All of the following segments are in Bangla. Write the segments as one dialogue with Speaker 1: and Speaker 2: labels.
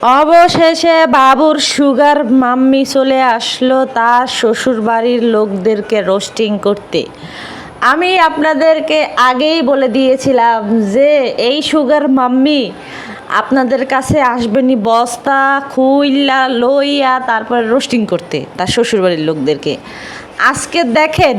Speaker 1: অবশেষে বাবুর সুগার মাম্মি চলে আসলো তার শ্বশুর বাড়ির লোকদেরকে রোস্টিং করতে। আমি আপনাদেরকে আগেই বলে দিয়েছিলাম যে, এই সুগার মাম্মি আপনাদের কাছে আসবেনি বস্তা, খুইল্লা, লইয়া, তারপরে রোস্টিং করতে তার শ্বশুরবাড়ির লোকদেরকে। আজকে দেখেন,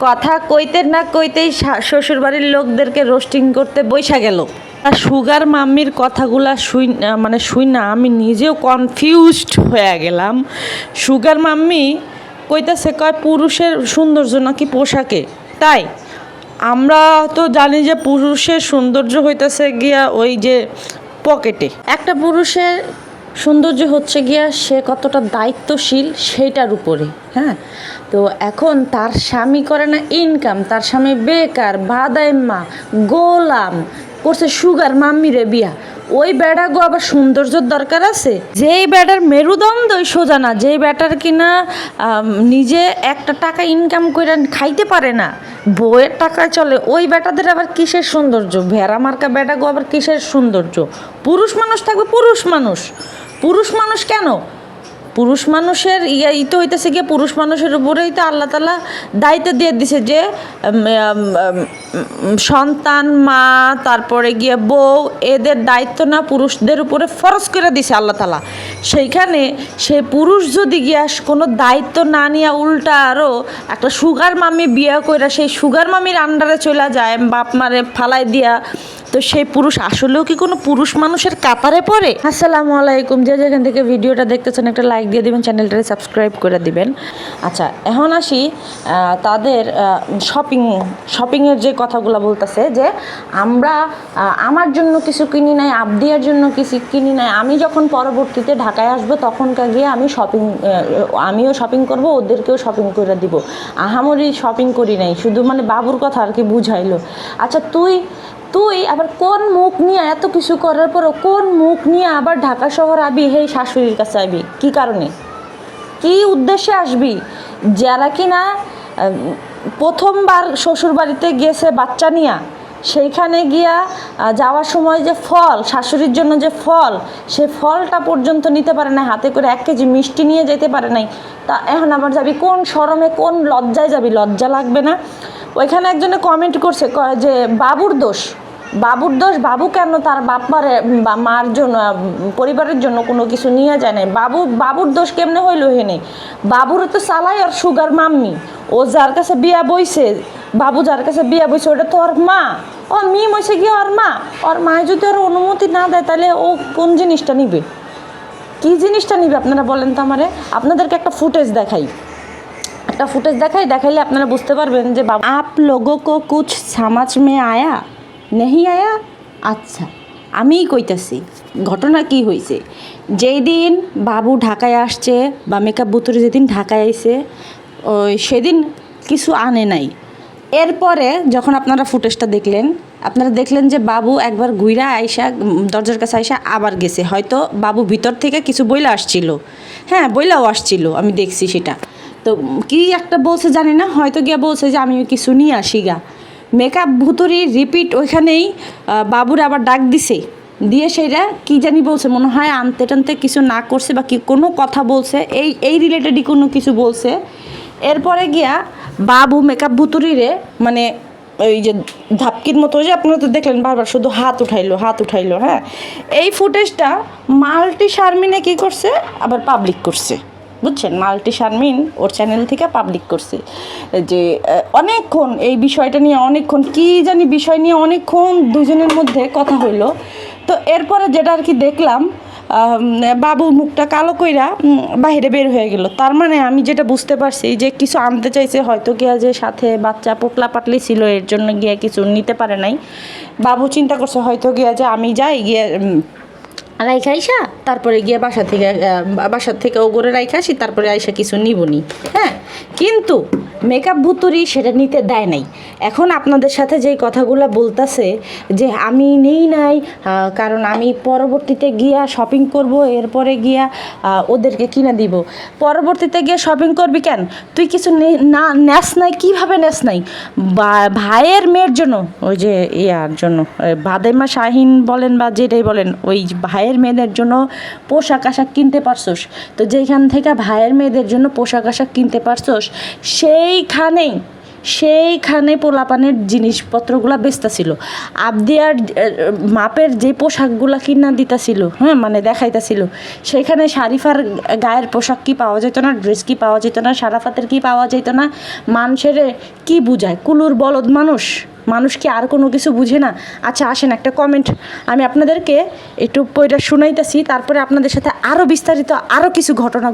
Speaker 1: কথা কইতে না কইতেই শ্বশুরবাড়ির লোকদেরকে রোস্টিং করতে বৈশা গেল। আর সুগার মাম্মির কথাগুলা শুই মানে শুই না, আমি নিজেও কনফিউজড হয়ে গেলাম। সুগার মাম্মি কইতাছে, কয়, পুরুষের সৌন্দর্য নাকি পোশাকে? তাই, আমরা তো জানি যে পুরুষের সৌন্দর্য হইতেছে গিয়া ওই যে পকেটে। একটা পুরুষের সৌন্দর্য হচ্ছে গিয়া সে কতটা দায়িত্বশীল সেইটার উপরে হ্যাঁ? তো এখন তার স্বামী করে না ইনকাম তার স্বামী বেকার বাদাইম্মা গোলাম করছে সুগার মাম্মিরে বিয়া। ওই বেড়া গো আবার সৌন্দর্যর দরকার আছে? যেই বেটার মেরুদণ্ডই সোজা না, যেই বেটার কিনা নিজে একটা টাকা ইনকাম করে খাইতে পারে না বইয়ের টাকায় চলে, ওই বেটাদের আবার কিসের সৌন্দর্য? ভেড়া মার্কা বেটা গো আবার কিসের সৌন্দর্য? পুরুষ মানুষ থাকবে পুরুষ মানুষ। পুরুষ মানুষ কেন? পুরুষ মানুষের ইয়া ই তো হইতেছে গিয়ে পুরুষ মানুষের উপরেই তো আল্লাহ তালা দায়িত্ব দিয়ে দিছে যে সন্তান, মা, তারপরে গিয়ে বউ, এদের দায়িত্ব না পুরুষদের উপরে ফরজ করে দিছে আল্লাহ তালা সেইখানে সেই পুরুষ যদি গিয়া কোনো দায়িত্ব না নিয়ে উল্টা আরও একটা সুগার মামি বিয়া কইরা সেই সুগার মামির আন্ডারে চলে যায়, বাপ মারে ফালাই দিয়া তো সেই পুরুষ আসলেও কি কোনো পুরুষ মানুষের কাতারে পড়ে? আসসালামু আলাইকুম। যে যেখান থেকে ভিডিওটা দেখতেছেন, একটা লাইক দিয়ে দিবেন চ্যানেলটাকে সাবস্ক্রাইব করে দিবেন। আচ্ছা এখন আসি তাদের শপিং শপিংয়ের যে কথাগুলো বলতেছে, যে আমরা আমার জন্য কিছু কিনি নাই, আবদিয়ার জন্য কিছু কিনি নাই, আমি যখন পরবর্তীতে ঢাকায় আসব, তখনকার গিয়ে আমি শপিং আমিও শপিং করব, ওদেরকেও শপিং করে দিব। আহামরি শপিং করি নাই, শুধু মানে বাবুর কথা আর কি বুঝাইলো। আচ্ছা তুই তুই আবার কোন মুখ নিয়ে এত কিছু করার পরও কোন মুখ নিয়ে আবার ঢাকা শহর আবি, হেই শাশুড়ির কাছে আবি? কি কারণে? কি উদ্দেশ্যে আসবি? যারা কি না প্রথমবার শ্বশুর বাড়িতে গেছে বাচ্চা নিয়া, সেইখানে গিয়া যাওয়ার সময় যে ফল, শাশুড়ির জন্য যে ফল, সে ফলটা পর্যন্ত নিতে পারে না হাতে করে এক কেজি মিষ্টি নিয়ে যেতে পারে নাই। তা এখন আবার যাবি কোন শরমে, কোন লজ্জায় যাবি? লজ্জা লাগবে না? ওইখানে একজনে কমেন্ট করছে যে, বাবুর দোষ। বাবুর দোষ, বাবু কেন তার বাপ মারে বা মার জন্য, পরিবারের জন্য কোনো কিছু নিয়ে যায় নাই? বাবু, বাবুর দোষ কেমনে হইল হেনে? বাবুর তো সালাই আর সুগার মাম্মি। ও যার কাছে বিয়া বইছে, বাবু যার কাছে বিয়া বইছে, ওটা তো ওর মা। ও মি মইছে গিয়ে ওর মা? ওর মায় যদি ওর অনুমতি না দেয়, তাহলে ও কোন জিনিসটা নিবে? কি জিনিসটা নিবে, আপনারা বলেন তো আমারে? আপনাদেরকে একটা ফুটেজ দেখাই। একটা ফুটেজ দেখাই, দেখাইলে আপনারা বুঝতে পারবেন যে বাবা আপ লোগো কো কুছ সামাজ মে আয়া? নেহি আয়া? আচ্ছা আমিই কইতাছি, ঘটনা কি হয়েছে যেই দিন বাবু ঢাকায় আসছে বা মেকআপ বুতুরে যেদিন ঢাকায় আইছে, ওই সেদিন কিছু আনে নাই। এরপরে যখন আপনারা ফুটেজটা দেখলেন, আপনারা দেখলেন যে বাবু একবার ঘুইরা আইসা, দরজার কাছে আইসা আবার গেছে। হয়তো বাবু ভিতর থেকে কিছু বইলা আসছিল। হ্যাঁ বইলাও আসছিল, আমি দেখছি সেটা। তো কি একটা বলছে জানি না, হয়তো গিয়া বলছে যে আমি কিছু নিয়ে আসি গা। মেকআপ ভুতুরি, রিপিট ওইখানেই বাবুর আবার ডাক দিছে। দিয়ে সেইটা কি জানি বলছে, মনে হয় আনতে টানতে কিছু না করছে বা কি কোনো কথা বলছে, এই এই রিলেটেডই কোনো কিছু বলছে। এরপরে গিয়া বাবু মেকআপ ভুতুরিরে মানে ওই যে ধাপকির মতো যে আপনারা তো দেখলেন বারবার শুধু হাত উঠাইলো হাত উঠাইলো হ্যাঁ? এই ফুটেজটা মাল্টি শারমিনে কি করছে, আবার পাবলিক করছে। বুঝছেন? মাল্টি শারমিন ওর চ্যানেল থেকে পাবলিক করছে যে অনেকক্ষণ এই বিষয়টা নিয়ে অনেকক্ষণ, কি জানি বিষয় নিয়ে অনেকক্ষণ দুজনের মধ্যে কথা হইল। তো এরপরে যেটা আর কি দেখলাম বাবু মুখটা কালো কইরা বাইরে বের হয়ে গেল। তার মানে আমি যেটা বুঝতে পারছি যে, কিছু আনতে চাইছে হয়তো গিয়া যে সাথে বাচ্চা পোটলা পাটলি ছিল, এর জন্য গিয়া কিছু নিতে পারে নাই। বাবু চিন্তা করছে হয়তো গিয়া যে আমি যাই গিয়ে রাইখা আইসা, তারপরে গিয়ে বাসা থেকে বাসার থেকে ও করে রাইখা আসি, তারপরে আইসা কিছু নিবনি হ্যাঁ? কিন্তু মেকআপ ভুতুরি সেটা নিতে দেয় নাই। এখন আপনাদের সাথে যেই কথাগুলো বলতাছে, যে আমি নেই নাই কারণ আমি পরবর্তীতে গিয়া শপিং করব, এরপরে গিয়া ওদেরকে কিনে দিব। পরবর্তীতে গিয়ে শপিং করবি কেন? তুই কিছু নে- না, নেস নাই, কীভাবে নেস নাই? ভাইয়ের মেয়ের জন্য, ওই যে ইয়ার জন্য বাদেমা শাহিন বলেন বা যেটাই বলেন, ওই ভাইয়ের ভাইয়ের মেয়েদের জন্য পোশাক আশাক কিনতে পারছোস? তো যেখান থেকে ভাইয়ের মেয়েদের জন্য পোশাক আশাক কিনতে পারছোস, সেইখানেই, সেইখানে পোলাপানের জিনিসপত্রগুলো বেচতেছিল। আবদিয়ার মাপের যে পোশাকগুলো কিনা দিতেছিল হ্যাঁ মানে দেখাইতেছিল, সেখানে শারিফার গায়ের পোশাক কি পাওয়া যেত না, ড্রেস কি পাওয়া যেত না, সারাফাতের কি পাওয়া যেত না, মানুষের কি বুঝায়? কুলুর বলদ মানুষ। মানুষ কি আর কোনো কিছু বুঝে না? আচ্ছা আসেন একটা কমেন্ট আমি আপনাদেরকে একটু পয়টা শুনাইতেছি, তারপরে আপনাদের সাথে আরও বিস্তারিত আরও কিছু ঘটনা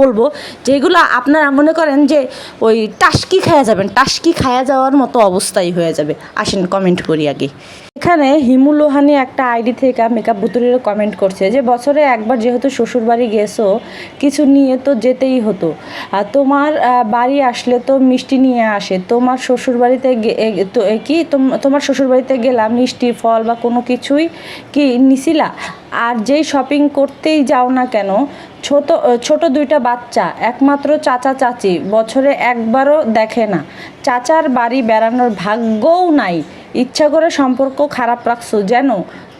Speaker 1: বলব, যেগুলো আপনারা মনে করেন যে ওই টাস্কি খায়া যাবেন, টাস্কি খায়া যাওয়ার মতো অবস্থাই হয়ে যাবে। আসেন কমেন্ট করি আগে। এখানে হিমু লোহানি একটা আইডি থেকে মেকআপ বুতুরের কমেন্ট করছে যে, বছরে একবার যেহেতু শ্বশুরবাড়ি গেছো, কিছু নিয়ে তো যেতেই হতো। আর তোমার বাড়ি আসলে তো মিষ্টি নিয়ে আসে। তোমার শ্বশুরবাড়িতে গে- এ- তো কি? তোম- তোমার শ্বশুরবাড়িতে গেলাম, মিষ্টি, ফল বা কোনো কিছুই কি নিছিলা? আর যেই শপিং করতেই যাও না কেন ছোট ছোট দুইটা বাচ্চা, একমাত্র চাচা চাচি, বছরে একবারও দেখে না। চাচার বাড়ি বেড়ানোর ভাগ্যও নাই। ইচ্ছা করে সম্পর্ক খারাপ রাখছো যেন,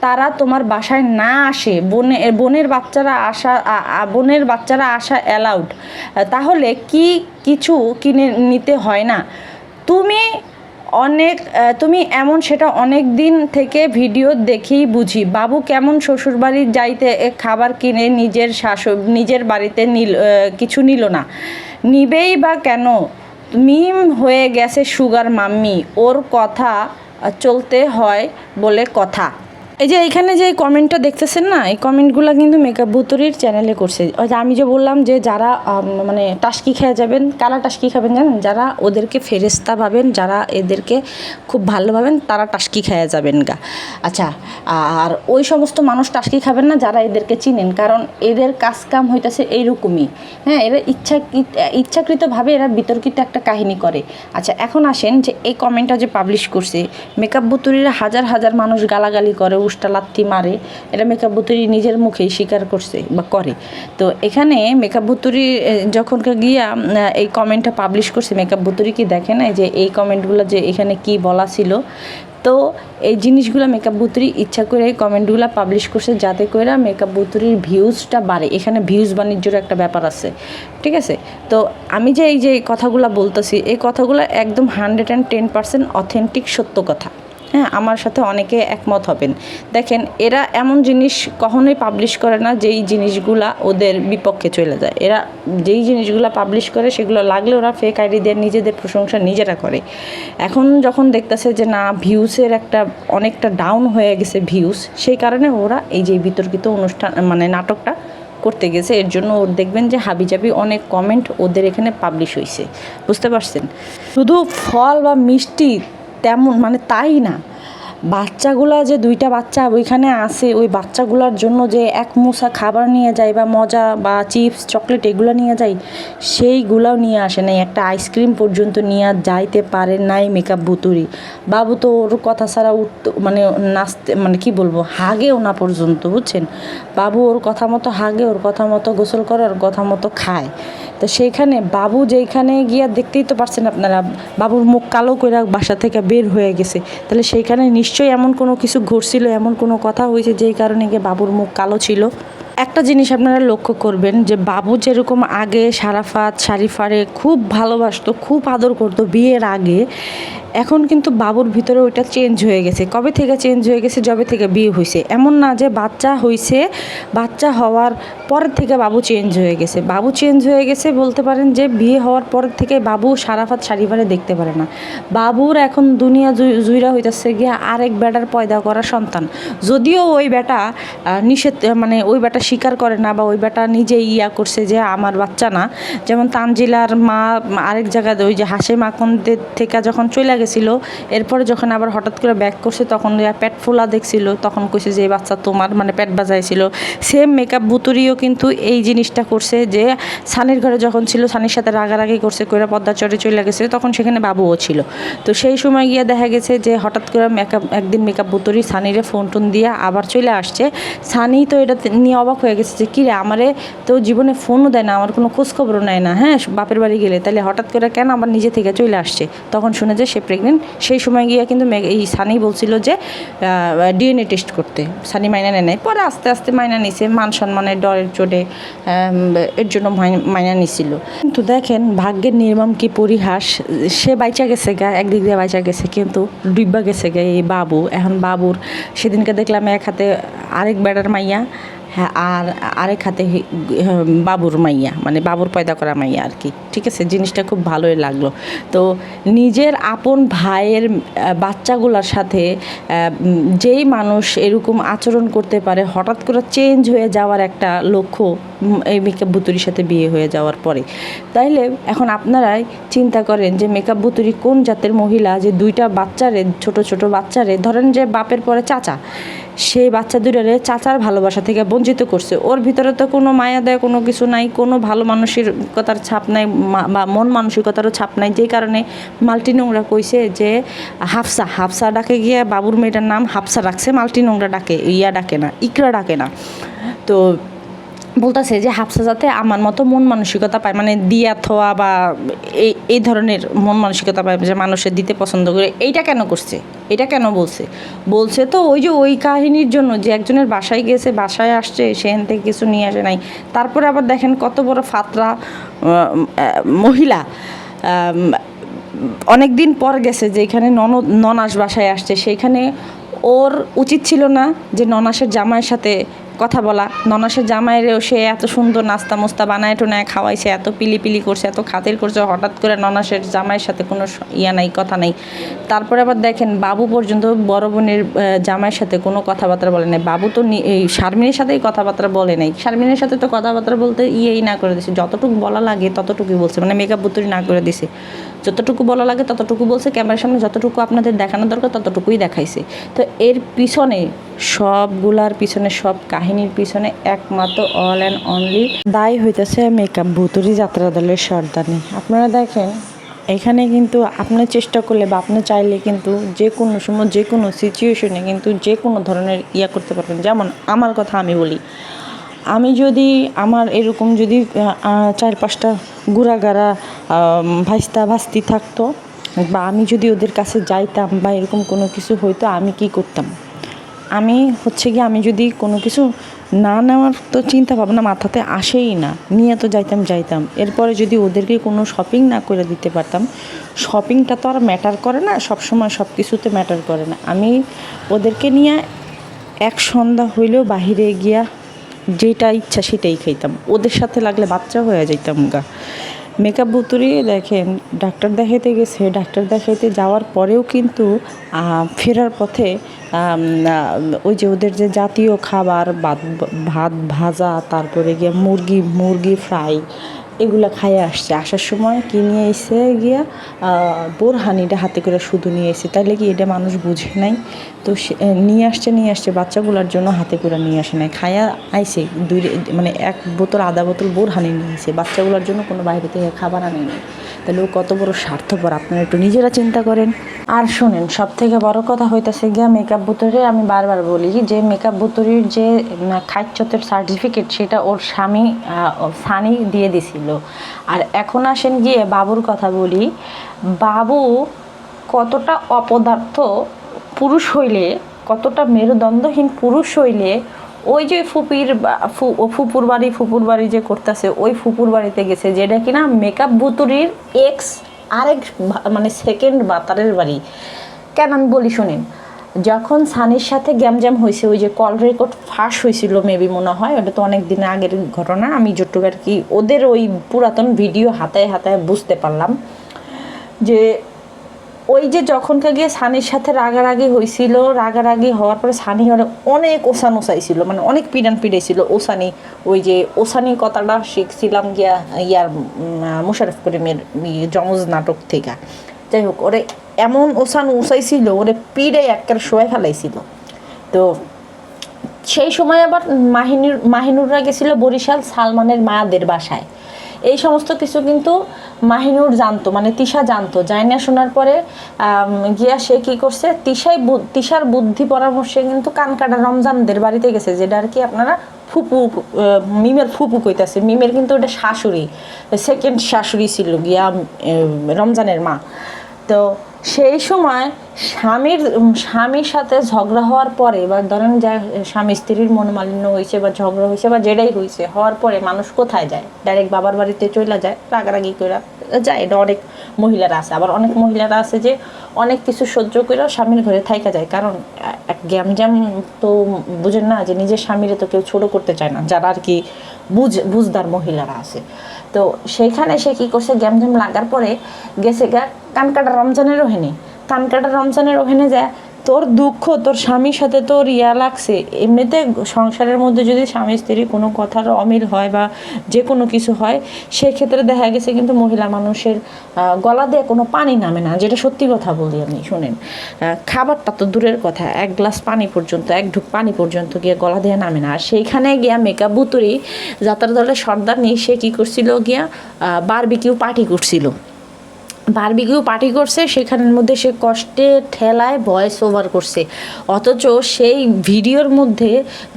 Speaker 1: তারা তোমার বাসায় না আসে। বনে বোনের বাচ্চারা আসা বোনের বাচ্চারা আসা অ্যালাউড তাহলে কি কিছু কিনে নিতে হয় না? তুমি অনেক তুমি এমন সেটা অনেক দিন থেকে ভিডিও দেখেই বুঝি। বাবু কেমন শ্বশুরবাড়ি যাইতে খাবার কিনে নিজের শাশু নিজের বাড়িতে নিল কিছু নিল না। নিবেই বা কেন? মিম হয়ে গেছে সুগার মাম্মি। ওর কথা চলতে হয় বলে কথা। এই যে এখানে যে কমেন্টটা দেখতেছেন না, এই কমেন্টগুলো কিন্তু মেকআপ বুতুরির চ্যানেলে করছে। আমি যে বললাম যে যারা মানে টাস্কি খেয়ে যাবেন, কারা টাস্কি খাবেন জানেন? যারা ওদেরকে ফেরেস্তা ভাবেন, যারা এদেরকে খুব ভালো ভাবেন, তারা টাস্কি খেয়ে যাবেন গা। আচ্ছা আর ওই সমস্ত মানুষ টাস্কি খাবেন না, যারা এদেরকে চিনেন, কারণ এদের কাজ কাম হইতেছে এইরকমই। হ্যাঁ এরা ইচ্ছা, ইচ্ছাকৃতভাবে এরা বিতর্কিত একটা কাহিনী করে। আচ্ছা এখন আসেন যে এই কমেন্টটা যে পাবলিশ করছে মেকআপ বুতুরির হাজার হাজার মানুষ গালাগালি করে উষ্টা লাত্তি মারে এটা মেকআপ বুতুরি নিজের মুখেই স্বীকার করছে বা করে। তো এখানে মেকআপ বুতুরি এ, যখন গিয়া এই কমেন্টটা পাবলিশ করছে মেকআপ বুতুরি কি দেখে না যে এই কমেন্টগুলো যে এখানে কি বলা ছিল? তো এই জিনিসগুলো মেকআপ বুতুরি ইচ্ছা করে এই কমেন্টগুলো পাবলিশ করছে যাতে করে মেকআপ বুতুরির ভিউজটা বাড়ে। এখানে ভিউজ বাণিজ্যর একটা ব্যাপার আছে ঠিক আছে? তো আমি যে এই যে কথাগুলো বলতেছি এই কথাগুলো একদম hundred and ten percent authentic সত্য কথা। হ্যাঁ আমার সাথে অনেকে একমত হবেন। দেখেন, এরা এমন জিনিস কখনোই পাবলিশ করে না যেই জিনিসগুলা ওদের বিপক্ষে চলে যায়। এরা যেই জিনিসগুলো পাবলিশ করে, সেগুলো লাগলে ওরা ফেক আইডি দিয়ে নিজেদের প্রশংসা নিজেরা করে। এখন যখন দেখতেছে যে, না ভিউসের একটা অনেকটা ডাউন হয়ে গেছে ভিউস সেই কারণে ওরা এই যে বিতর্কিত অনুষ্ঠান মানে নাটকটা করতে গেছে, এর জন্য ওর দেখবেন যে, হাবিজাবি অনেক কমেন্ট ওদের এখানে পাবলিশ হয়েছে বুঝতে পারছেন? শুধু ফল বা মিষ্টি তেমন মানে তাই না। বাচ্চাগুলা যে দুইটা বাচ্চা ওইখানে আসে ওই বাচ্চাগুলোর জন্য যে এক মুসা খাবার নিয়ে যায় বা মজা বা চিপস, চকলেট এগুলো নিয়ে যায়, সেইগুলাও নিয়ে আসে নাই। একটা আইসক্রিম পর্যন্ত নিয়ে যাইতে পারে নাই মেকআপ বুতুরি। বাবু তো ওর কথা ছাড়া উঠতে মানে নাচতে মানে কি বলব, হাগেও না পর্যন্ত, বুঝছেন? বাবু ওর কথা মতো হাগে, ওর কথা মতো গোসল করে, ওর কথা মতো খায়। তো সেইখানে বাবু যেইখানে গিয়া দেখতেই তো পারছেন আপনারা, বাবুর মুখ কালো করে বাসা থেকে বের হয়ে গেছে। তাহলে সেইখানে নিশ্চয়ই এমন কোনো কিছু ঘটছিল, এমন কোনো কথা হয়েছে যেই কারণে গিয়ে বাবুর মুখ কালো ছিল? একটা জিনিস আপনারা লক্ষ্য করবেন যে বাবু যেরকম আগে সারাফাত, শারিফারে খুব ভালোবাসতো, খুব আদর করতো বিয়ের আগে, এখন কিন্তু বাবুর ভিতরে ওইটা চেঞ্জ হয়ে গেছে। কবে থেকে চেঞ্জ হয়ে গেছে, যবে থেকে বিয়ে হয়েছে এমন না যে বাচ্চা হয়েছে বাচ্চা হওয়ার পর থেকে বাবু চেঞ্জ হয়ে গেছে। বাবু চেঞ্জ হয়ে গেছে বলতে পারেন যে বিয়ে হওয়ার পর থেকে বাবু সারাফাত, শারিফারে দেখতে পারে না। বাবুর এখন দুনিয়া জুই- জুইরা হইতেছে গিয়ে আরেক বেটার পয়দা করা সন্তান। যদিও ওই বেটা নিষেধ মানে ওই বেটা স্বীকার করে না বা ওই বেটা নিজেই ইয়া করছে যে আমার বাচ্চা না। যেমন তানজিলার মা আরেক জায়গায় ওই যে হাসে মাকনদের থেকে যখন চলে গেছিল, এরপরে যখন আবার হঠাৎ করে ব্যাক করছে, তখন পেট ফোলা দেখছিল, তখন কইছে যে এই বাচ্চা তোমার মানে পেট বাজাইছিল। সেম মেকআপ বুতুরিও কিন্তু এই জিনিসটা করছে যে সানির ঘরে যখন ছিল, সানির সাথে রাগারাগি করছে, কইরা পদ্মা চড়ে চলে গেছে, তখন সেখানে বাবুও ছিল। তো সেই সময় গিয়ে দেখা গেছে যে হঠাৎ করে মেকআপ একদিন মেকআপ বুতুরি সানিরে ফোন টোন দিয়ে আবার চলে আসছে। সানি তো এটা নিয়ে অবাক অবাক হয়ে গেছে যে, কিরে, আমারে তো জীবনে ফোনও দেয় না, আমার কোনো খোঁজখবরও নেয় না হ্যাঁ? বাপের বাড়ি গেলে। তাহলে হঠাৎ করে কেন আমার নিজে থেকে চলে আসছে? তখন শুনে যে সে প্রেগনেন্ট সেই সময় গিয়ে কিন্তু এই সানি বলছিল যে ডিএনএ টেস্ট করতে। সানি মাইনা নেয় নাই। পরে আস্তে আস্তে মাইনা নিছে, মান সম্মানের ডরের চোটে এর জন্য মাইন- নিছিল। কিন্তু দেখেন, ভাগ্যের নির্মম কি পরিহাস, সে বাইচা গেছে গা একদিক দিয়ে বাইচা গেছে, কিন্তু ডুব্বা গেছে গা, এই বাবু। এখন বাবুর, সেদিনকে দেখলাম এক হাতে আরেক বেড়ার মাইয়া আর আরেক হাতে বাবুর মাইয়া মানে বাবুর পয়দা করা মাইয়া আর কি। ঠিক আছে? জিনিসটা খুব ভালোই লাগল। তো নিজের আপন ভাইয়ের বাচ্চাগুলোর সাথে যেই মানুষ এরকম আচরণ করতে পারে, হঠাৎ করে চেঞ্জ হয়ে যাওয়ার একটা লক্ষ্য এই মেকআপ বুতুরির সাথে বিয়ে হয়ে যাওয়ার পরে। তাইলে এখন আপনারাই চিন্তা করেন যে মেকআপ বুতুরি কোন জাতের মহিলা? যে দুইটা বাচ্চারে, ছোট ছোট বাচ্চারে, ধরেন যে বাপের পরে চাচা সেই বাচ্চা দুটারে চাচার ভালোবাসা থেকে বঞ্চিত করছে। ওর ভিতরে তো কোনো মায়া দেয়, কোনো কিছু নাই, কোনো ভালো মানসিকতার ছাপ নাই বা মন মানসিকতারও ছাপ নাই। যেই কারণে মাল্টি নোংরা কইছে যে, হাফসা হাফসা ডাকে গিয়ে বাবুর মেয়েটার নাম হাফসা ডাকছে, মাল্টি নোংরা ডাকে, ইয়া ডাকে না ইকরা ডাকে না। তো বলতেছে যে হাফসা যাতে আমার মতো মন মানসিকতা পায় মানে দিয়া থোয়া বা এই এই ধরনের মন মানসিকতা পায় যে মানুষের দিতে পছন্দ করে। এইটা কেন করছে? এটা কেন বলছে? বলছে তো ওই যে ওই কাহিনীর জন্য যে একজনের বাসায় গেছে, বাসায় আসছে সেখান থেকে কিছু নিয়ে আসে নাই। তারপরে আবার দেখেন কত বড় ফাতরা মহিলা অনেক দিন পর গেছে যে এখানে নন, ননাস বাসায় আসছে। সেইখানে ওর উচিত ছিল না যে ননাসের জামাইয়ের সাথে কথা বলা। ননাসের জামাইয়েরও সে এত সুন্দর নাস্তা মোস্তা বানায় টোনায় খাওয়াইছে, এত পিলি পিলি করছে, এত খাতির করছে, হঠাৎ করে ননাসের জামাইয়ের সাথে কোনো ইয়া নাই, কথা নাই। তারপরে আবার দেখেন বাবু পর্যন্ত বড় বোনের জামাইয়ের সাথে কোনো কথাবার্তা বলে নাই। বাবু তো এই শারমিনের সাথেই কথাবার্তা বলে নাই। শারমিনের সাথে তো কথাবার্তা বলতে ইয়েই না করে দিছে। যতটুকু বলা লাগে ততটুকুই বলছে। মানে মেকআপ বুতুরি না করে দিছে। যতটুকু বলা লাগে ততটুকু বলছে। ক্যামেরার সামনে যতটুকু আপনাদের দেখানো দরকার ততটুকুই দেখাইছে। তো এর পিছনে সবগুলার পিছনে, সব কাহিনীর পিছনে একমাত্র অল অ্যান্ড অনলি দায়ী হইতেছে মেকআপ ভুতুরি যাত্রা দলের সর্দানি আপনারা দেখেন, এখানে কিন্তু আপনি চেষ্টা করলে বা আপনি চাইলে কিন্তু যে কোনো সময়, যে কোনো সিচুয়েশনে কিন্তু যে কোনো ধরনের ইয়া করতে পারবেন। যেমন আমার কথা আমি বলি, আমি যদি আমার এরকম যদি চার পাঁচটা গুড়াগাড়া ভাইস্তা ভাস্তি থাকতো। বা আমি যদি ওদের কাছে যাইতাম বা এরকম কোনো কিছু হইতো, আমি কি করতাম? আমি হচ্ছে কি আমি যদি কোনো কিছু না নেওয়ার তো চিন্তা ভাবনা মাথাতে আসেই না। নিয়ে তো যাইতাম যাইতাম। এরপরে যদি ওদেরকে কোনো শপিং না করে দিতে পারতাম শপিংটা তো আর ম্যাটার করে না। সব সময় সব কিছুতে ম্যাটার করে না। আমি ওদেরকে নিয়ে এক সন্ধ্যা হইলেও বাহিরে গিয়া যেটা ইচ্ছা সেটাই খাইতাম। ওদের সাথে লাগলে বাচ্চা হয়ে যাইতাম গা। মেকআপ বুতুরি দেখেন, ডাক্তার দেখাইতে গেছে, ডাক্তার দেখাইতে যাওয়ার পরেও কিন্তু ফেরার পথে ওই যে ওদের যে জাতীয় খাবার, ভাত ভাত ভাজা, তারপরে গিয়ে মুরগি মুরগি ফ্রাই এগুলো খাইয়ে আসছে। আসার সময় কি নিয়ে এসে গিয়া বোরহানিটা হাতে করে শুধু নিয়ে এসে তাইলে কি এটা মানুষ বুঝে নাই? তো সে নিয়ে আসছে নিয়ে আসছে, বাচ্চাগুলোর জন্য হাতে করে নিয়ে আসে নাই। খায়া আইসে দুই মানে এক বোতল, আধা বোতল বোরহানি নিয়ে এসে বাচ্চাগুলোর জন্য কোনো বাইরে থেকে খাবার আনে নাই। তাহলে ও কত বড় স্বার্থপর, আপনারা একটু নিজেরা চিন্তা করেন। আর শোনেন সব থেকে বড় কথা হইতেছে গিয়া মেকআপ বুতরে আমি বারবার বলি যে মেকআপ বুতরির যে খাদ্যতের সার্টিফিকেট সেটা ওর স্বামী সানি দিয়ে দিছিল আর এখন আসেন গিয়ে বাবুর কথা বলি। বাবু কতটা অপদার্থ পুরুষ হইলে, কতটা মেরুদণ্ডহীন পুরুষ হইলে, ওই যে ফুপির ফুপুর বাড়ি ফুপুর বাড়ি যে করতেছে, ওই ফুপুর বাড়িতে গেছে, যেটা কিনা মেকআপ বুতুরির এক্স আরেক মানে সেকেন্ড বাতারের বাড়ি। কেন আমি বলি শুনেন যখন সানির সাথে গ্যামজ্যাম হয়েছে, ওই যে কল রেকর্ড ফাঁস হয়েছিল মেবি মনে হয়, ওটা তো অনেক দিন আগের ঘটনা, আমি যতটুকু আর কি ওদের ওই পুরাতন ভিডিও হাতায় হাতায় বুঝতে পারলাম যে ওই যে যখনকে গিয়ে সানির সাথে রাগারাগি হয়েছিল, রাগারাগি হওয়ার পরে সানি ওরে অনেক ওসান ওসাইছিল মানে অনেক পিডান পিড়াইছিল, ওসানি, ওই যে ওসানি কথাটা শিখছিলাম গিয়া ইয়ার মোশারফ করিমের ই যমজ নাটক থেকে। যাই হোক, ওরে এমন ওসান উসাইছিল ওরে পিড়ে একবার শোয়ে ফেলাইছিল। তো সেই সময় আবার মাহিনুর, মাহিনুররা গেছিল বরিশাল সালমানের মায়াদের বাসায়। এই সমস্ত কিছু কিন্তু মাহিনুর জানতো মানে তিশা জানতো। জানি না শোনার পরে গিয়া সে কি করছে, তিশাই তিশার বুদ্ধি পরামর্শে কিন্তু কানকাটা রমজানদের বাড়িতে গেছে, যেটা আর কি আপনারা ফুপু মিমের ফুপু কইতাছে। মিমের কিন্তু ওটা শাশুড়ি সেকেন্ড শাশুড়ি ছিল গিয়া রমজানের মা। তো সেই সময় স্বামীর স্বামীর সাথে ঝগড়া হওয়ার পরে বা ধরেন যা স্বামী স্ত্রীর মনোমালিন্য হয়েছে বা ঝগড়া হয়েছে বা যেটাই হয়েছে, হওয়ার পরে মানুষ কোথায় যায়? ডাইরেক্ট বাবার বাড়িতে চলে যায়, রাগারাগি করে যায়। এটা অনেক মহিলারা আছে। আবার অনেক মহিলারা আছে যে অনেক কিছু সহ্য করেও স্বামীর ঘরে থাইকা যায়। কারণ এক গ্যামজাম তো বুঝেন না যে নিজের স্বামীরে তো কেউ ছোট করতে চায় না। যারা আর কি বুঝ, বুঝদার মহিলারা আছে। তো সেইখানে সে কী করছে গ্যাম ঘ্যাম লাগার পরে গেছে গা কানকাটা রমজানের ওহেনে কানকাটা রমজানের ওখানে যায় তোর দুঃখ, তোর স্বামীর সাথে তোর ইয়া লাগছে। এমনিতে সংসারের মধ্যে যদি স্বামী স্ত্রীর কোনো কথার অমিল হয় বা যে কোনো কিছু হয়, সেক্ষেত্রে দেখা গেছে কিন্তু মহিলা মানুষের গলা দিয়ে কোনো পানি নামে না, যেটা সত্যি কথা বলি আমি, শুনেন। খাবারটা তো দূরের কথা, এক গ্লাস পানি পর্যন্ত, এক ঢুক পানি পর্যন্ত গিয়ে গলা দিয়ে নামে না। আর সেইখানে গিয়া মেকআপ বুতুরি যাত্রা দলের সর্দার নিয়ে সে কী করছিল গিয়া বারবিকিউ পার্টি করছিল। বারবিকিউ পার্টি করছে, সেখানের মধ্যে সে কষ্টে ঠেলায় ভয়েস ওভার করছে। অথচ সেই ভিডিওর মধ্যে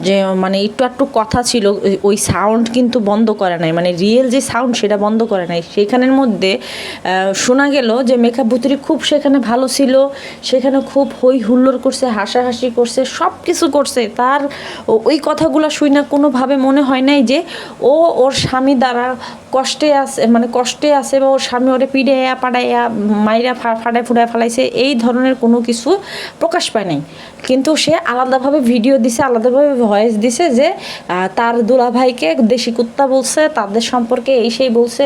Speaker 1: যে মানে একটু একটু কথা ছিল, ওই সাউন্ড কিন্তু বন্ধ করে নাই। মানে রিয়েল যে সাউন্ড সেটা বন্ধ করে নাই। সেখানের মধ্যে শোনা গেল যে মেকআপ ভুতুরি খুব সেখানে ভালো ছিল, সেখানে খুব হই হুল্লোড় করছে, হাসাহাসি করছে সব কিছু করছে। তার ওই কথাগুলো শুই না কোনোভাবে মনে হয় নাই যে, ও ওর স্বামী দ্বারা কষ্টে আছে মানে কষ্টে আছে বা ওর স্বামী ওরে পিড়াইয়া পাড়াইয়া মাইরা ফাটায় ফুটায় ফেলাইছে, এই ধরনের কোনো কিছু প্রকাশ পায় নাই। কিন্তু সে আলাদাভাবে ভিডিও দিছে, আলাদাভাবে ভয়েস দিছে যে তার দুলাভাইকে দেশি কুত্তা বলছে, তাদের সম্পর্কে এই সেই বলছে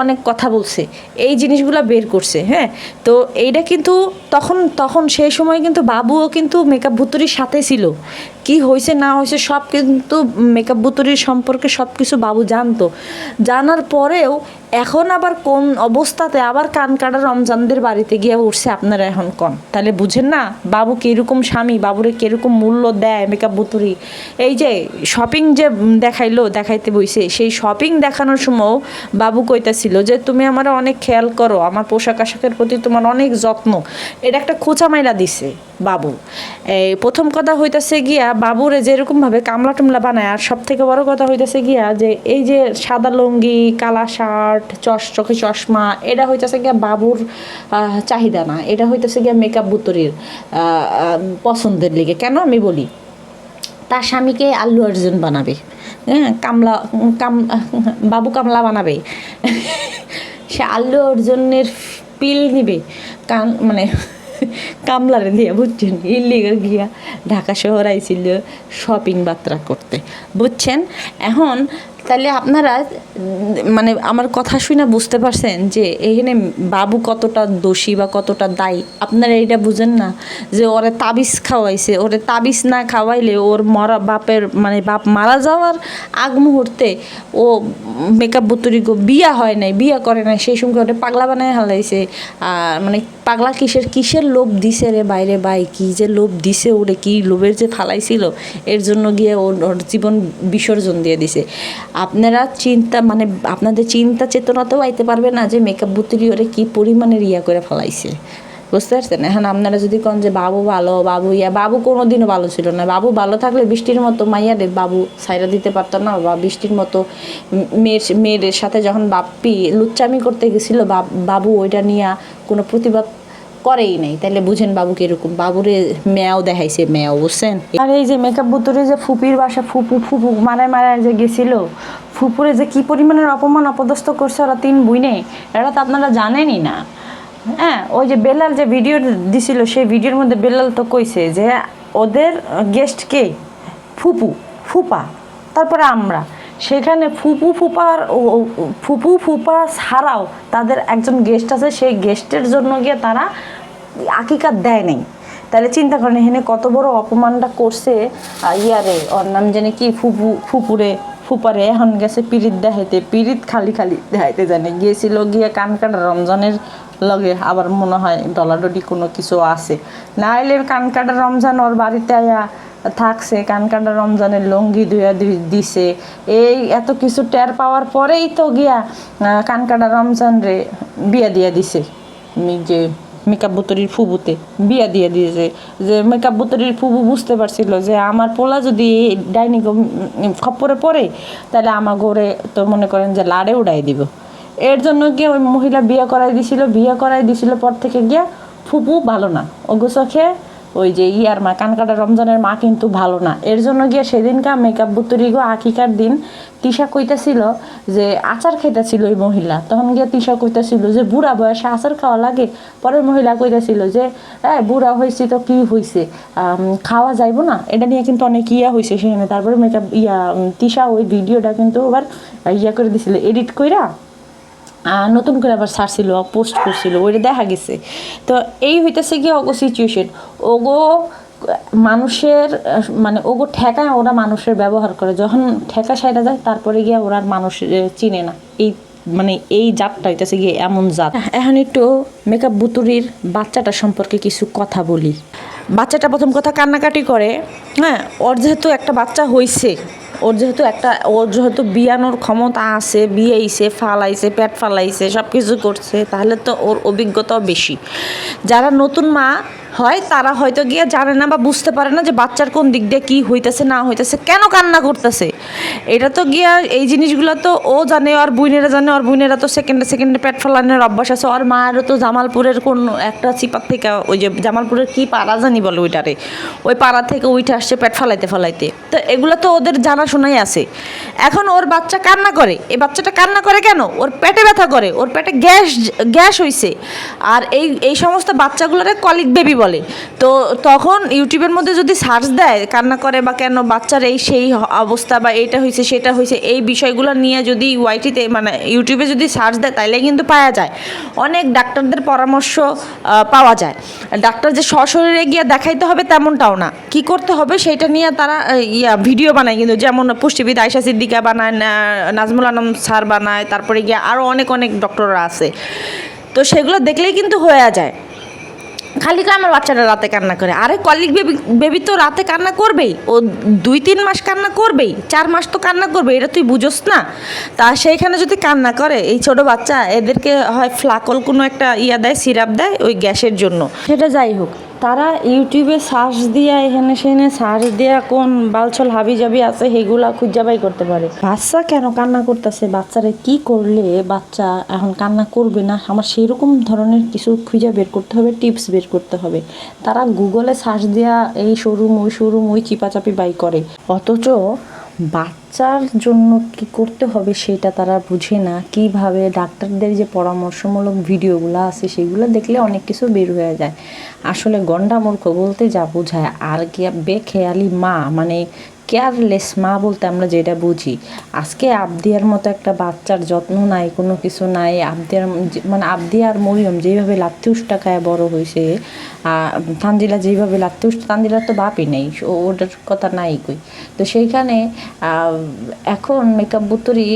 Speaker 1: অনেক কথা বলছে, এই জিনিসগুলো বের করছে হ্যাঁ? তো এইটা কিন্তু তখন তখন সেই সময় কিন্তু বাবুও কিন্তু মেকআপ ভুতুরির সাথে ছিল। কি হয়েছে না হয়েছে সব কিন্তু মেকআপ বুতুরির সম্পর্কে সব কিছু বাবু জানতো। জানার পরেও এখন আবার কোন অবস্থাতে আবার কান কাটা রমজানদের বাড়িতে গিয়ে উঠছে আপনারা এখন কন? তাহলে বুঝেন না, বাবু কীরকম স্বামী, বাবুরে কীরকম মূল্য দেয় মেকআপ বুতুরি। এই যে শপিং যে দেখাইলো, দেখাইতে বইছে, সেই শপিং দেখানোর সময় বাবু কইতাছিল যে, তুমি আমার অনেক খেয়াল করো, আমার পোশাক আশাকের প্রতি তোমার অনেক যত্ন। এটা একটা খোঁচা মাইরা দিছে বাবু। এই প্রথম কথা হইতাছে গিয়া বাবুরে যেরকমভাবে কামলা টুমলা বানায়, আর সব থেকে বড় কথা হইতাছে গিয়া যে, এই যে সাদা লুঙ্গি কালা শার্ট, চশ চোখে চশমা, এটা হইতেছে গিয়া বাবুর চাহিদা না এটা হইতেছে গিয়া মেকআপ বুতরির পছন্দের লিগে। কেন আমি বলি? তার স্বামীকে আল্লু অর্জুন বানাবে। হ্যাঁ কামলা, কাম, বাবু কামলা বানাবে। সে আল্লু অর্জুনের পিল নিবে। কান মানে কামলারে দিয়ে, বুঝছেন? ইলিগাল গিয়া ঢাকা শহর আইছিল শপিং বাত্রা করতে। বুঝছেন? এখন তাহলে আপনারা মানে আমার কথা শুনে বুঝতে পারছেন যে এখানে বাবু কতটা দোষী বা কতটা দায়ী। আপনারা এটা বুঝেন না যে ওরে তাবিজ খাওয়াইছে। ওরে তাবিজ না খাওয়াইলে ওর মরা বাপের মানে বাপ মারা যাওয়ার আগ মুহূর্তে ও মেকআপ বুতুরি গো বিয়া হয় নাই, বিয়া করে নাই, সেই সময় ওটা পাগলা বানায় হালাইছে। আর মানে পাগলা কিসের কিসের লোভ দিছে রে বাইরে বাই কি যে লোভ দিছে ওরে, কি লোভের যে ফালাইছিল এর জন্য গিয়ে ওর জীবন বিসর্জন দিয়ে দিছে। আপনারা চিন্তা মানে আপনাদের চিন্তা চেতনাতেও আইতে পারবে না যে মেকআপ বুতুরি ওরে কি পরিমাণে ইয়া করে ফেলাইছে। বুঝতে পারছেন? এখন আপনারা যদি কন যে বাবু ভালো, বাবু ইয়া, বাবু কোনো দিনও ভালো ছিল না। বাবু ভালো থাকলে বৃষ্টির মতো মাইয়ারে বাবু সাইরা দিতে পারতো না বা বৃষ্টির মতো মেয়ের মেয়ের সাথে যখন বাপ্পি লুচ্চামি করতে গেছিল বাবু ওইটা নিয়ে কোনো প্রতিবাদ করেই নাই। তাহলে বুঝেন বাবু কীরকম। বাবুরে মেয়াও দেখাইছে, মেয়াও বুঝছেন? আর এই যে মেকআপ বুতুরে যে ফুপির বাসা, ফুপু ফুপু মারায় মারায় যে গেছিল, ফুপুরে যে কি পরিমাণের অপমান অপদস্থ করছে ওরা তিন বুইনে এটা তো আপনারা জানেনই না। হ্যাঁ ওই যে বেলাল যে ভিডিও দিছিল, সেই ভিডিওর মধ্যে বেলাল তো কইছে যে ওদের গেস্ট কে? ফুপু, ফুপা, তারপরে আমরা। সেখানে ফুপু ফুপার ফুপু ফুপা ছাড়াও তাদের একজন গেস্ট আছে, সেই গেস্টের জন্য গিয়ে তারা আকিকা দেয় নাই। তাহলে চিন্তা করেন, এখানে কত বড় অপমানটা করছে ইয়ারে ওর নাম জানি কি, ফুপু, ফুপুরে, ফুপারে, এখন গেছে পিরিত দেখাইতে, পিরিত খালি খালি দেখাইতে জানে। গিয়েছিল গিয়ে কান কাটা রমজানের লগে, আবার মনে হয় ডলাডলি কোনো কিছু আছে। না এলে কান কাটা রমজান ওর বাড়িতে আয়া থাকছে কান কাটা রমজানের লঙ্গি ধুয়া দিছে। এই এত কিছু টের পাওয়ার পরেই তো গিয়া আহ, কান কাটা রমজান রে বিয়া দিয়া দিছে। যে মেকআপ বুতরির ফুবুতে বিয়া দিয়ে দিয়েছে যে মেকআপ বুতরির ফুবু বুঝতে পারছিল যে আমার পোলা যদি ডাইনিং খপ্পরে পড়ে তাহলে আমার ঘরে তো মনে করেন যে লাড়ে উড়াই দিব। এর জন্য গিয়ে ওই মহিলা বিয়ে করাই দিছিল বিয়ে করাই দিছিল পর থেকে গিয়া ফুপু ভালো না। ওগো ওই যে ইয়ার মা কানকাটা রমজানের মা কিন্তু ভালো না। এর জন্য গিয়ে সেদিনকা মেকআপ বুতুরি গো আকিকার দিন তিশা কইতাছিল যে আচার খাইতেছিল ওই মহিলা। তখন গিয়ে তিশা কইতাছিল যে, বুড়া বয়সে আচার খাওয়া লাগে? পরের মহিলা কইতাছিল যে হ্যাঁ বুড়া হয়েছি তো কি হয়েছে খাওয়া যাইবো না? এটা নিয়ে কিন্তু অনেক ইয়া হয়েছে সেখানে। তারপরে মেকআপ ইয়া তিশা ওই ভিডিওটা কিন্তু আবার ইয়া করে দিছিল। এডিট কইরা নতুন করে আবার ছাড়ছিল পোস্ট করছিল, ওইটা দেখা গেছে। তো এই হইতেছে কি ওগো সিচুয়েশন ওগো, মানুষের মানে ওগো ঠেকায় ওরা মানুষের ব্যবহার করে। যখন ঠেকা সাইডা যায়, তারপরে গিয়ে ওরা মানুষ চিনে না। এই মানে এই জাতটা হইতেছে গিয়ে এমন জাত। এখন একটু মেকআপ বুতুরির বাচ্চাটা সম্পর্কে কিছু কথা বলি। বাচ্চাটা প্রথম কথা কান্নাকাটি করে। হ্যাঁ ওর যেহেতু একটা বাচ্চা হইছে ওর যেহেতু একটা, ওর যেহেতু বিয়ানোর ক্ষমতা আছে, বিয়েইছে, ফালাইছে, পেট ফালাইছে সব কিছু করছে, তাহলে তো ওর অভিজ্ঞতাও বেশি। যারা নতুন মা হয়, তারা হয়তো গিয়ে জানে না বা বুঝতে পারে না যে বাচ্চার কোন দিক দিয়ে কী হইতেছে, না হইতেছে, কেন কান্না করতেছে। এটা তো গিয়া এই জিনিসগুলো তো ও জানে, আর বুইনেরা জানে, আর বুইনেরা তো সেকেন্ডে সেকেন্ডে পেট ফালানোর অভ্যাস আছে। আর মায়েরও তো জামালপুরের কোন একটা চিপার থেকে, ওই যে জামালপুরের কী পাড়া জানি বলে ওইটারে। ওই পাড়া থেকে উঠে আসছে পেট ফালাইতে ফালাইতে। তো এগুলো তো ওদের জানাশোনাই আছে। এখন ওর বাচ্চা কান্না করে। এই বাচ্চাটা কান্না করে কেন? ওর পেটে ব্যথা করে। ওর পেটে গ্যাস গ্যাস হইছে। আর এই এই সমস্ত বাচ্চাগুলোরে কলিক বেবি বলে। তো তখন ইউটিউবের মধ্যে যদি সার্চ দেয়, কান্না করে বা কেন বাচ্চার এই সেই অবস্থা বা এইটা হয়েছে সেটা হয়েছে এই বিষয়গুলো নিয়ে যদি ওয়াইটিতে মানে ইউটিউবে যদি সার্চ দেয়, তাইলে কিন্তু পাওয়া যায়। অনেক ডাক্তারদের পরামর্শ পাওয়া যায়। ডাক্তার যে সশরীরে গিয়ে দেখাইতে হবে তেমনটাও না। কি করতে হবে, সেটা নিয়ে তারা ইয়া, ভিডিও বানায় কিন্তু। যেমন পুষ্টিবিদ আয়সা সিদ্দিকা বানায় নাজমুল আলম স্যার বানায়, তারপরে গিয়ে আরও অনেক অনেক ডক্টররা আছে। তো সেগুলো দেখলেই কিন্তু হয়ে যায়। খালি করে আমার বাচ্চাটা রাতে কান্না করে? আরে কলিক বেবি বেবি তো রাতে কান্না করবেই। ও দুই, তিন মাস কান্না করবেই। চার মাস তো কান্না করবে, এটা তুই বুঝোস না? তা সেইখানে যদি কান্না করে, এই ছোট বাচ্চা, এদেরকে হয় ফ্লাকল কোনো একটা ইয়া দেয়, সিরাপ দেয় ওই গ্যাসের জন্য। সেটা যাই হোক। তারা ইউটিউবে সার্চ দিয়া, এখানে সেখানে সার্চ দিয়া কোন বালছল হাবি জাবি আছে সেগুলা খুঁজা বাই করতে পারে। বাচ্চা কেন কান্না করতেছে? বাচ্চারে কি করলে বাচ্চা এখন কান্না করবে না? আমার সেই রকম ধরনের কিছু খুঁজে বের করতে হবে টিপস বের করতে হবে। তারা গুগলে সার্চ দিয়া এই শোরুম ওই শোরুম ওই চিপাচাপি বাই করে। অথচ বাচ্চার জন্য কি করতে হবে সেটা তারা বুঝে না। কীভাবে ডাক্তারদের যে পরামর্শমূলক ভিডিওগুলো আছে সেগুলো দেখলে অনেক কিছু বের হয়ে যায়। আসলে গন্ডা মূর্খ বলতে যা বোঝায়, আর কি বেখেয়ালি মা মানে কেয়ারলেস মা বলতে আমরা যেটা বুঝি। আজকে আবদিয়ার মতো একটা বাচ্চার যত্ন নাই, কোনো কিছু নাই, আবদিয়ার মানে আবদিয়া আর মরিয়ম যেভাবে লাত্তিউসটা খায় বড় হয়েছে তান্দিলা যেভাবে লাত্তিউস তান্দিলার তো বাপই নেই ওটার কথা নাই কই। তো সেইখানে এখন মেকআপ বুতরি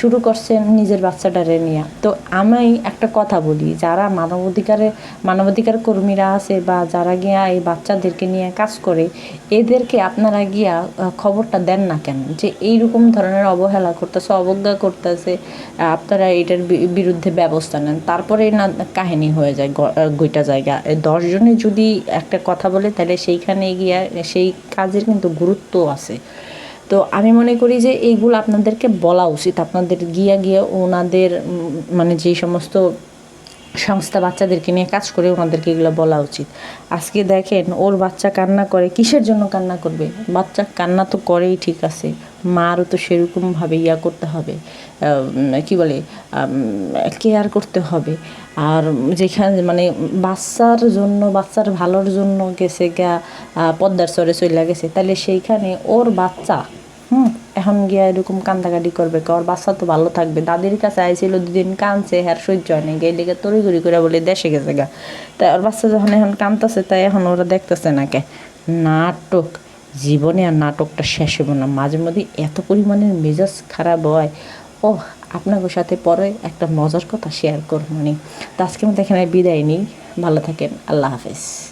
Speaker 1: শুরু করছেন নিজের বাচ্চাটারে নিয়ে। তো আমি একটা কথা বলি যারা মানবাধিকারে মানবাধিকার কর্মীরা আছে বা যারা গিয়া এই বাচ্চাদেরকে নিয়ে কাজ করে এদেরকে আপনারা গিয়া খবরটা দেন না কেন? যে এইরকম ধরনের অবহেলা করতেছে অবজ্ঞা করতেছে আপনারা এটার বিরুদ্ধে ব্যবস্থা নেন। তারপরে না কাহিনী হয়ে যায় গ- আহ, গোটা জায়গা। এই দশজনে যদি একটা কথা বলে, তাহলে সেইখানে গিয়া সেই কাজের কিন্তু গুরুত্ব আছে। তো আমি মনে করি যে এইগুলো আপনাদেরকে বলা উচিত। আপনাদের গিয়া গিয়া ওনাদের মানে যেই সমস্ত সংস্থা বাচ্চাদেরকে নিয়ে কাজ করে ওনাদেরকে এগুলো বলা উচিত। আজকে দেখেন, ওর বাচ্চা কান্না করে, কিসের জন্য কান্না করবে? বাচ্চা কান্না তো করেই ঠিক আছে। মারও তো সেরকমভাবে ইয়া করতে হবে। কি বলে? কেয়ার করতে হবে। আর যেখানে মানে বাচ্চার জন্য, বাচ্চার ভালোর জন্য গেছে গা পদ্মার চরে চলে গেছে। তাহলে সেইখানে ওর বাচ্চা, হুম এখন গিয়া এরকম কান্দাকাটি করবে ওর বাচ্চা তো ভালো থাকবে। দাদির কাছে আইছিল দুদিন কানছে হ্যার সহ্য হয় না গেলে তড়িঘড়ি করে বলে, দেশে গেছে গা। তাই ওর বাচ্চা যখন এখন কানতেছে তাই এখন ওরা দেখতেছে না কে? নাটক। জীবনে আর নাটকটা শেষ হব না। মাঝে মধ্যে এত পরিমাণের মেজাজ খারাপ হয়। ও আপনাদের সাথে পরে একটা মজার কথা শেয়ার করব নি। তো আজকে মতো এখানে বিদায় নিই। ভালো থাকেন। আল্লাহ হাফেজ।